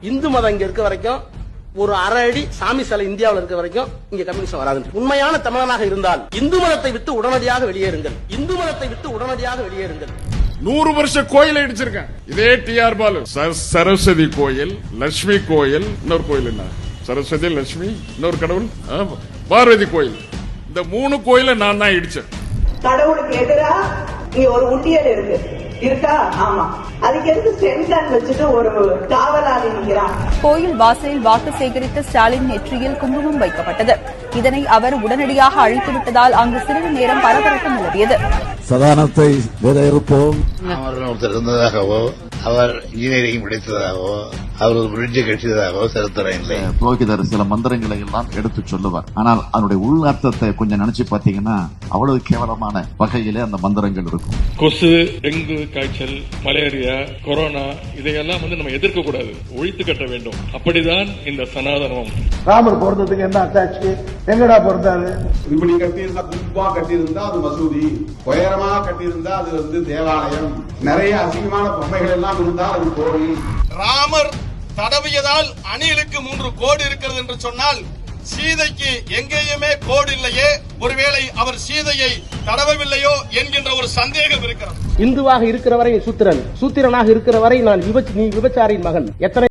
இந்து மதம் இங்க இருக்க வரைக்கும் ஒரு அரை அடி சாமி சிலை இந்தியாவில் இருக்க வரைக்கும் இங்க கம்யூனிஸ்ட் வராது. உண்மையான தமிழனாக இருந்தால் இந்து மதத்தை விட்டு உடனடியாக வெளியேறுங்கள். இந்து மதத்தை விட்டு உடனடியாக வெளியேறுங்கள். நூறு வருஷ கோயில் இடிச்சிருக்கேன். இதே டிஆர் பாலு. ச- சரஸ்வதி கோயில் லட்சுமி கோயில் இன்னொரு கோயில் என்ன? சரஸ்வதி லட்சுமி இன்னொரு கடவுள்? ஆ, பார்வதி கோயில். இந்த மூணு கோயிலை நான் தான் இடிச்சேன். கடவுளுக்கு எதிரா இங்க ஒரு உண்டியல் இருக்கு. இருக்கா? ஆமா. அதுக்கு எதுக்கு சென்டன் வச்சுட்டு ஒரு காவலாளி நிக்கிறான்? கோயில் வாசலில் வாக்கு சேகரித்த ஸ்டாலின் நெற்றியில் குங்குமம் வைக்கப்பட்டது. இதனை அவர் உடனடியாக அழித்துவிட்டதால் அங்கு சிறிது நேரம் பரபரப்பு நிலவியது. சதானத்தை விதையிருப்போம் ராமர் ஒருத்தர் இருந்ததாகவோ அவர் இன்ஜினியரிங் படித்ததாகவோ அவர் ஒரு பிரிட்ஜ் கட்டியதாகவோ சரித்திரம் இல்லை. புரோகிதர் சில மந்திரங்களை எல்லாம் எடுத்து சொல்லுவார். ஆனால் அதனுடைய உள்ளர்த்தத்தை கொஞ்சம் நினைச்சு பாத்தீங்கன்னா அவ்வளவு கேவலமான வகையிலே அந்த மந்திரங்கள் இருக்கும். கொசு டெங்கு காய்ச்சல் மலேரியா கொரோனா இதையெல்லாம் வந்து நம்ம எதிர்க்க கூடாது. ஒழித்து கட்ட வேண்டும். அப்படிதான் இந்த சனாதனம். ராமர் பிறந்ததுக்கு என்ன அட்டாச்சு எங்கடா பிறந்தாரு இப்ப நீ கட்டியிருந்தா குப்பா கட்டியிருந்தா அது மசூதி உயரமா கட்டியிருந்தா அது வந்து தேவாலயம். நிறைய அசிங்கமான பொம்மைகள் எல்லாம் இருந்தால் அது கோவில் ராமர் தடவியதால் அணிலுக்கு மூன்று கோடு இருக்கிறது என்று சொன்னால் சீதைக்கு எங்கேயுமே கோடு இல்லையே. ஒருவேளை அவர் சீதையை தடவவில்லையோ என்கின்ற ஒரு சந்தேகம் இருக்கிறது. இந்துவாக இருக்கிற வரை சூத்திரன். சூத்திரனாக இருக்கிற வரை நான் விபச்- நீ விபச்சாரின் மகன். எத்தனை